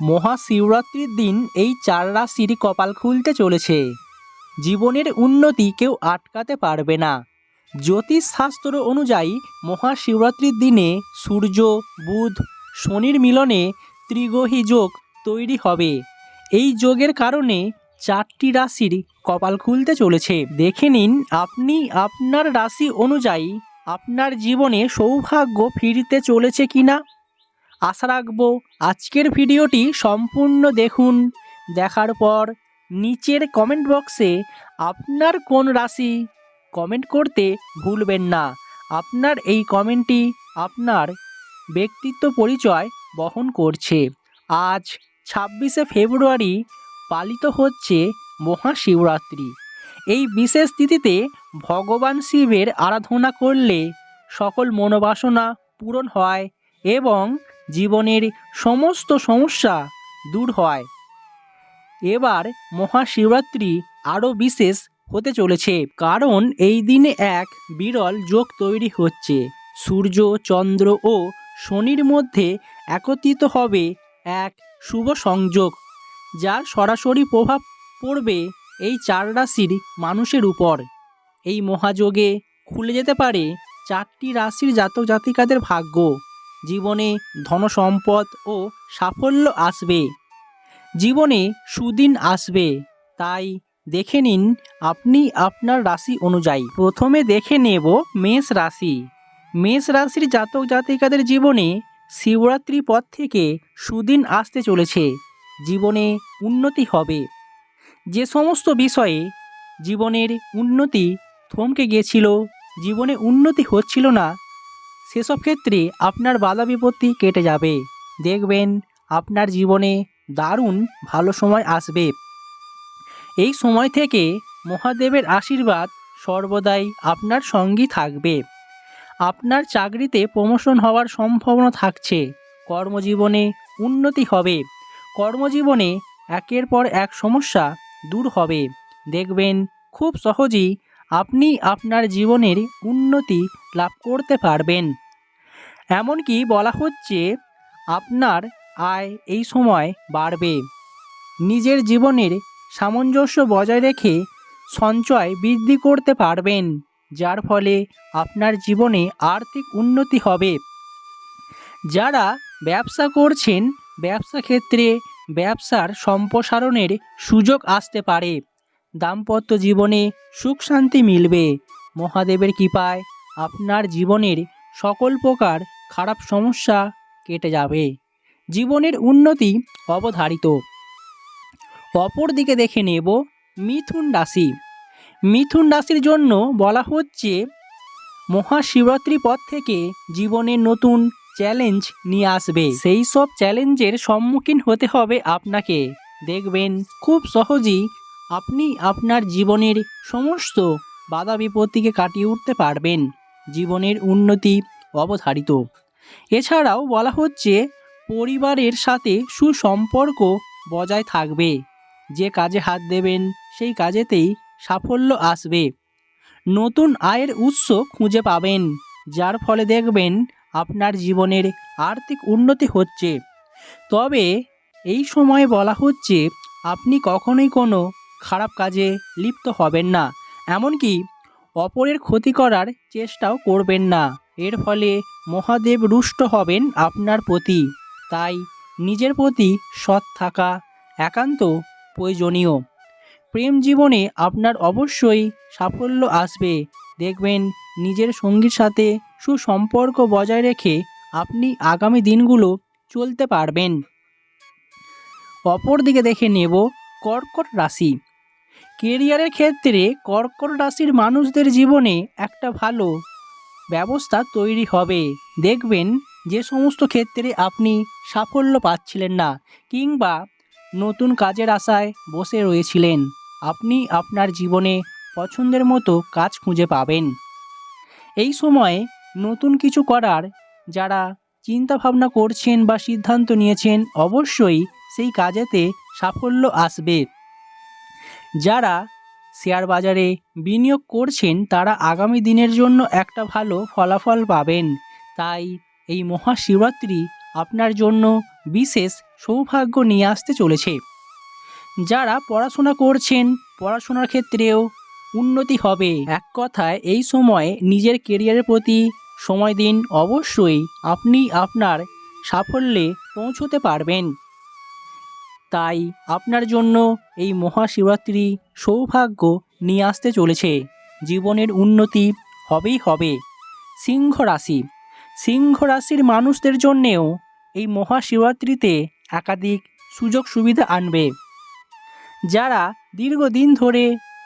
মহাশিবরাত্রির দিন এই চার রাশির কপাল খুলতে চলেছে। জীবনের উন্নতি কেউ আটকাতে পারবে না। জ্যোতিষশাস্ত্র অনুযায়ী মহাশিবরাত্রির দিনে সূর্য, বুধ, শনির মিলনে ত্রিগ্রহী যোগ তৈরি হবে। এই যোগের কারণে চারটি রাশির কপাল খুলতে চলেছে। দেখে নিন, আপনি আপনার রাশি অনুযায়ী আপনার জীবনে সৌভাগ্য ফিরতে চলেছে কিনা? আশা রাখব আজকের ভিডিওটি সম্পূর্ণ দেখুন। দেখার পর নিচের কমেন্ট বক্সে আপনার কোন রাশি কমেন্ট করতে ভুলবেন না। আপনার এই কমেন্টটি আপনার ব্যক্তিত্ব পরিচয় বহন করছে। আজ ছাব্বিশে ফেব্রুয়ারি পালিত হচ্ছে মহাশিবরাত্রি। এই বিশেষ তিথিতে ভগবান শিবের আরাধনা করলে সকল মনোবাসনা পূরণ হয় এবং জীবনের সমস্ত সমস্যা দূর হয়। এবার মহাশিবরাত্রি আরও বিশেষ হতে চলেছে, কারণ এই দিনে এক বিরল যোগ তৈরি হচ্ছে। সূর্য, চন্দ্র ও শনির মধ্যে একত্রিত হবে এক শুভ সংযোগ, যার সরাসরি প্রভাব পড়বে এই চার রাশির মানুষের উপর। এই মহাযোগে খুলে যেতে পারে চারটি রাশির জাতক জাতিকাদের ভাগ্য। জীবনে ধনসম্পদ ও সাফল্য আসবে। জীবনে সুদিন আসবে। তাই দেখে নিন, আপনি আপনার রাশি অনুযায়ী। প্রথমে দেখে নেব মেষ রাশি। মেষ রাশির জাতক জাতিকাদের জীবনে শিবরাত্রি পর থেকে সুদিন আসতে চলেছে। জীবনে উন্নতি হবে। যে সমস্ত বিষয়ে জীবনের উন্নতি থমকে গিয়েছিল, জীবনে উন্নতি হচ্ছিল না সেসব ক্ষেত্রে আপনার বাধা বিপত্তি কেটে যাবে। দেখবেন আপনার জীবনে দারুণ ভালো সময় আসবে। এই সময় থেকে মহাদেবের আশীর্বাদ সর্বদাই আপনার সঙ্গী থাকবে। আপনার চাকরিতে প্রমোশন হওয়ার সম্ভাবনা থাকছে। কর্মজীবনে উন্নতি হবে। কর্মজীবনে একের পর এক সমস্যা দূর হবে। দেখবেন খুব সহজেই আপনি আপনার জীবনের উন্নতি লাভ করতে পারবেন। এমনকি বলা হচ্ছে আপনার আয় এই সময় বাড়বে। নিজের জীবনের সামঞ্জস্য বজায় রেখে সঞ্চয় বৃদ্ধি করতে পারবেন, যার ফলে আপনার জীবনে আর্থিক উন্নতি হবে। যারা ব্যবসা করছেন, ব্যবসা ক্ষেত্রে ব্যবসার সম্প্রসারণের সুযোগ আসতে পারে। দাম্পত্য জীবনে সুখ শান্তি মিলবে। মহাদেবের কৃপায় আপনার জীবনের সকল প্রকার খারাপ সমস্যা কেটে যাবে। জীবনের উন্নতি অবধারিত। অপর দিকে দেখে নেব মিথুন রাশি। মিথুন রাশির জন্য বলা হচ্ছে, মহাশিবরাত্রি পর থেকে জীবনে নতুন চ্যালেঞ্জ নিয়ে আসবে। সেই সব চ্যালেঞ্জের সম্মুখীন হতে হবে আপনাকে। দেখবেন খুব সহজেই আপনি আপনার জীবনের সমস্ত বাধা বিপত্তিকে কাটিয়ে উঠতে পারবেন। জীবনের উন্নতি অবধারিত। এছাড়াও বলা হচ্ছে, পরিবারের সাথে সুসম্পর্ক বজায় থাকবে। যে কাজে হাত দেবেন, সেই কাজেতেই সাফল্য আসবে। নতুন আয়ের উৎস খুঁজে পাবেন, যার ফলে দেখবেন আপনার জীবনের আর্থিক উন্নতি হচ্ছে। তবে এই সময় বলা হচ্ছে, আপনি কখনোই কোনো খারাপ কাজে লিপ্ত হবেন না, এমনকি অপরের ক্ষতি করার চেষ্টাও করবেন না। এর ফলে মহাদেব রুষ্ট হবেন আপনার প্রতি। তাই নিজের প্রতি সৎ থাকা একান্ত প্রয়োজনীয়। প্রেম জীবনে আপনার অবশ্যই সাফল্য আসবে। দেখবেন নিজের সঙ্গীর সাথে সুসম্পর্ক বজায় রেখে আপনি আগামী দিনগুলো চলতে পারবেন। অপর দিকে দেখে নেব কর্কট রাশি। কেরিয়ারের ক্ষেত্রে কর্কট রাশির মানুষদের জীবনে একটা ভালো ব্যবস্থা তৈরি হবে। দেখবেন যে সমস্ত ক্ষেত্রে আপনি সাফল্য পাচ্ছিলেন না কিংবা নতুন কাজের আশায় বসে রয়েছিলেন। আপনি আপনার জীবনে পছন্দের মতো কাজ খুঁজে পাবেন। এই সময়ে নতুন কিছু করার যারা চিন্তা ভাবনা করছেন বা সিদ্ধান্ত নিয়েছেন, অবশ্যই সেই কাজেতে সাফল্য আসবে। যারা শেয়ার বাজারে বিনিয়োগ করছেন, তারা আগামী দিনের জন্য একটা ভালো ফলাফল পাবেন। তাই এই মহাশিবরাত্রি আপনার জন্য বিশেষ সৌভাগ্য নিয়ে আসতে চলেছে। যারা পড়াশোনা করছেন, পড়াশোনার ক্ষেত্রেও উন্নতি হবে। এক কথায়, এই সময়ে নিজের কেরিয়ারের প্রতি সময় দিন। অবশ্যই আপনি আপনার সাফল্যে পৌঁছতে পারবেন। তাই আপনার জন্য এই মহাশিবরাত্রি সৌভাগ্য নিয়ে আসতে চলেছে। জীবনের উন্নতি হবেই হবে। সিংহ রাশি। সিংহ রাশির মানুষদের জন্যেও এই মহাশিবরাত্রিতে একাধিক সুযোগ সুবিধা আনবে। যারা দীর্ঘদিন ধরে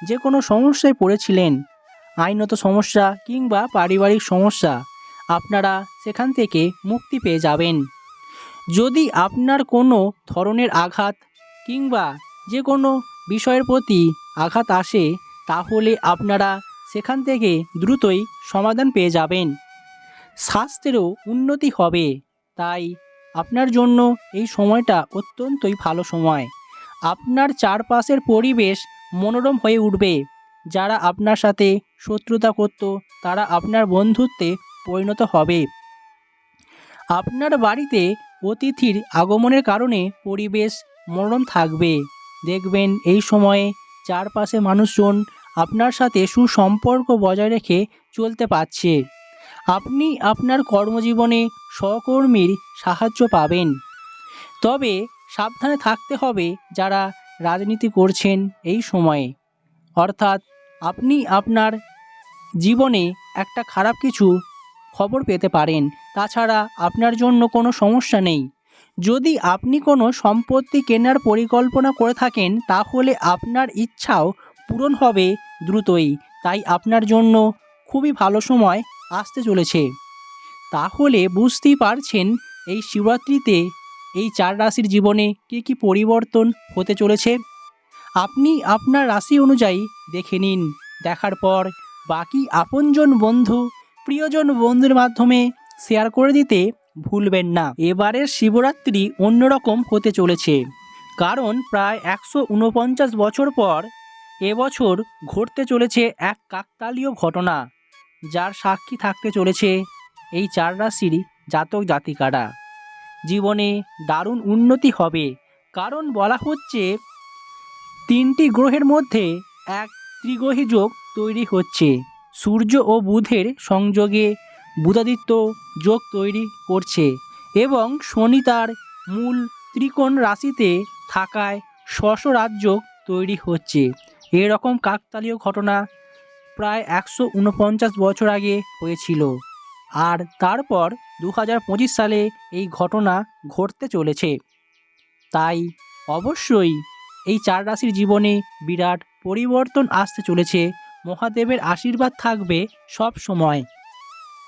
যে কোনো সমস্যায় পড়েছিলেন, আইনত সমস্যা কিংবা পারিবারিক সমস্যা, আপনারা সেখান থেকে মুক্তি পেয়ে যাবেন। যদি আপনার কোনো ধরনের আঘাত কিংবা যে কোনো বিষয়ের প্রতি আঘাত আসে, তাহলে আপনারা সেখান থেকে দ্রুতই সমাধান পেয়ে যাবেন। স্বাস্থ্যেরও উন্নতি হবে। তাই আপনার জন্য এই সময়টা অত্যন্তই ভালো সময়। আপনার চারপাশের পরিবেশ মনোরম হয়ে উঠবে। যারা আপনার সাথে শত্রুতা করত, তারা আপনার বন্ধুত্বে পরিণত হবে। আপনার বাড়িতে অতিথির আগমনের কারণে পরিবেশ মনোরম থাকবে। দেখবেন এই সময়ে চারপাশে মানুষজন আপনার সাথে সুসম্পর্ক বজায় রেখে চলতে পারছে। আপনি আপনার কর্মজীবনে সহকর্মীর সাহায্য পাবেন। তবে সাবধানে থাকতে হবে যারা রাজনীতি করছেন এই সময়ে। অর্থাৎ আপনি আপনার জীবনে একটা খারাপ কিছু খবর পেতে পারেন। তাছাড়া আপনার জন্য কোনো সমস্যা নেই। যদি আপনি কোনো সম্পত্তি কেনার পরিকল্পনা করে থাকেন, তাহলে আপনার ইচ্ছাও পূরণ হবে দ্রুতই। তাই আপনার জন্য খুবই ভালো সময় আসতে চলেছে। তাহলে বুঝতেই পারছেন এই শিবরাত্রিতে এই চার রাশির জীবনে কী কী পরিবর্তন হতে চলেছে? আপনি আপনার রাশি অনুযায়ী দেখে নিন। দেখার পর বাকি আপনজন বন্ধু, প্রিয়জন বন্ধুর মাধ্যমে শেয়ার করে দিতে ভুলবেন না। এবারের শিবরাত্রি অন্যরকম হতে চলেছে। কারণ প্রায় একশো উনপঞ্চাশ বছর পর এবছর ঘটতে চলেছে এক কাকতালীয় ঘটনা, যার সাক্ষী থাকতে চলেছে এই চার রাশির জাতক জাতিকারা। জীবনে দারুণ উন্নতি হবে, কারণ বলা হচ্ছে তিনটি গ্রহের মধ্যে এক ত্রিগ্রহী যোগ তৈরি হচ্ছে। সূর্য ও বুধের সংযোগে বুধাদিত্য যোগ তৈরি করছে এবং শনি তার মূল ত্রিকোণ রাশিতে থাকায় শশ রাজযোগ তৈরি হচ্ছে। এরকম কাকতালীয় ঘটনা প্রায় একশো উনপঞ্চাশ বছর আগে হয়েছিল। আর তারপর দু হাজার পঁচিশ সালে এই ঘটনা ঘটতে চলেছে। তাই অবশ্যই এই চার রাশির জীবনে বিরাট পরিবর্তন আসতে চলেছে। মহাদেবের আশীর্বাদ থাকবে সব সময়